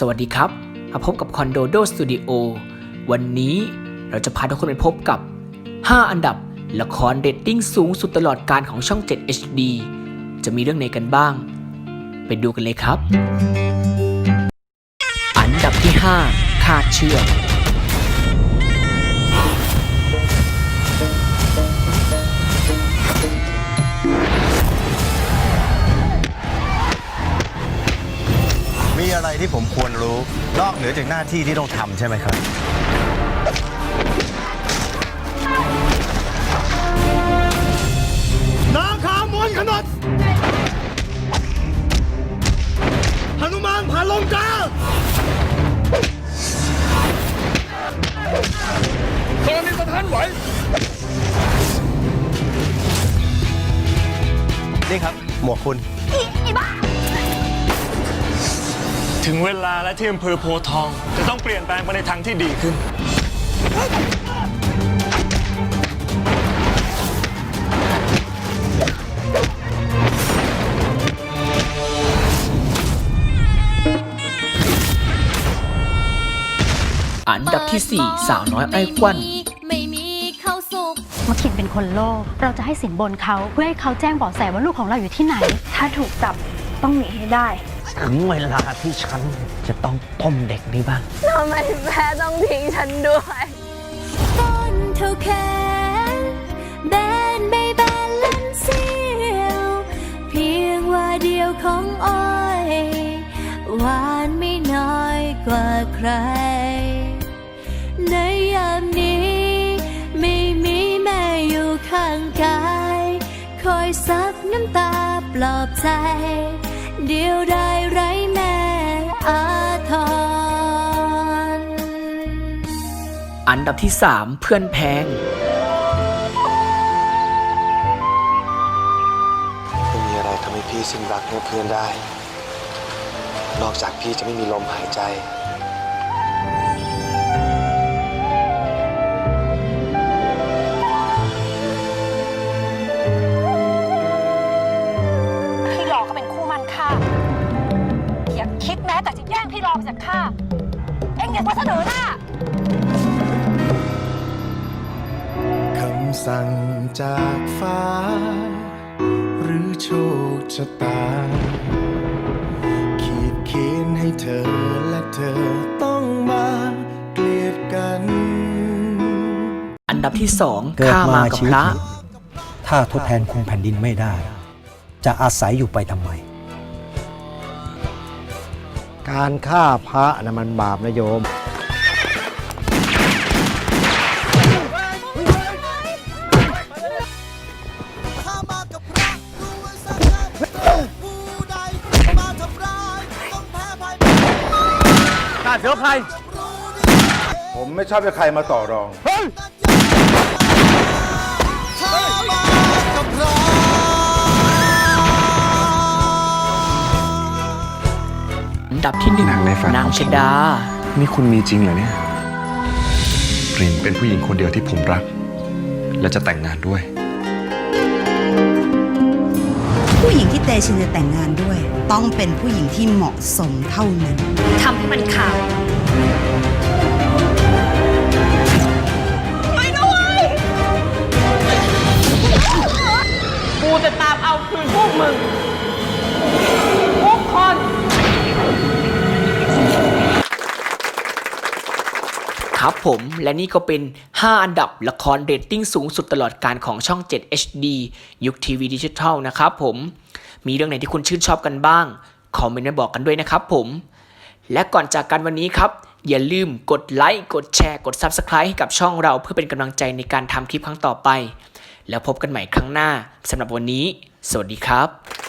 สวัสดีครับ มาพบกับคอนโดโดสตูดิโอวันนี้เราจะพาทุกคนไปพบกับ 5 อันดับละครเรตติ้งสูงสุดตลอดการของช่อง 7 HD จะมีเรื่องไหนกันบ้าง ไปดูกันเลยครับ อันดับที่ 5 คาดเชือก ที่ผมควรรู้ นอกเหนือจากหน้าที่ที่ต้องทำใช่ไหมครับ นาคามวนขนดหนุมานผ่านลงกาธรณีสถานไหว นี่ครับ หมวกคุณ ถึงเวลาและที่อำเภอโพธิ์ทอง จะต้องเปลี่ยนแปลงไปในทางที่ดีขึ้น อันดับที่ 4 สาวน้อยไอ้ควันไม่มีข้าวสุกมาขินเป็นคนโลภเราจะให้สินบนเขาเพื่อให้เขาแจ้งเบาะแสว่าลูกของเราอยู่ที่ไหน ถ้าถูกจับต้องหนีให้ได้ ถึงเวลาที่ฉันจะต้องต้มเด็กนี้บ้าง ทำไมแพ้ต้องทิ้งฉันด้วย ต้นเท่าแขนแบนใบแบนเล่นเสียวเพียงว่าเดียวของอ้อยหวานไม่น้อยกว่าใคร ในยามนี้ ไม่มีแม่อยู่ข้างกาย คอยซับน้ำตาปลอบใจ อันดับที่ 3 เพื่อนแพง ไม่มีอะไรทำให้พี่สิ้นรักให้เพื่อนได้ นอกจากพี่จะไม่มีลมหายใจ พี่รอก็เป็นคู่มันค่ะอย่าคิดแม้แต่จะแย่งพี่รอจากข้า เอ็งอย่ามาเสนอหน้าำสั่งจากฟ้า หรือโชคชะตา ขีดเขียนให้เธอและเธอต้องมาเกลียดกัน อันดับที่2เกิดข้ามามากับชีวิพตระ นี้ถ้าทดแทนคุมแผ่นดินไม่ได้ จะอาศัยอยู่ไปทำไม การฆ่าพระนะมันบาปนะโยม ผมไม่ชอบให้ใครมาต่อรองอันดับที่นางในฝัน1นางชดา นี่คุณมีจริงเหรอเนี่ยรินเป็นผู้หญิงคนเดียวที่ผมรัก และจะแต่งงานด้วย เตชินจะแต่งงานด้วย ต้องเป็นผู้หญิงที่เหมาะสมเท่านั้นทำให้มันขาดกูจะตามเอาคืนพวกมึงทุกคนครับผมและนี่ก็เป็น 5 อันดับละครเรตติ้งสูงสุดตลอดการของช่อง 7 HD ยุคทีวีดิจิทัลนะครับผม มีเรื่องไหนที่คุณชื่นชอบกันบ้าง คอมเมนต์มาบอกกันด้วยนะครับผม และก่อนจากกันวันนี้ครับ อย่าลืมกดไลค์ กดแชร์ กด Subscribe ให้กับช่องเราเพื่อเป็นกำลังใจในการทำคลิปครั้งต่อไป แล้วพบกันใหม่ครั้งหน้าสำหรับวันนี้ สวัสดีครับ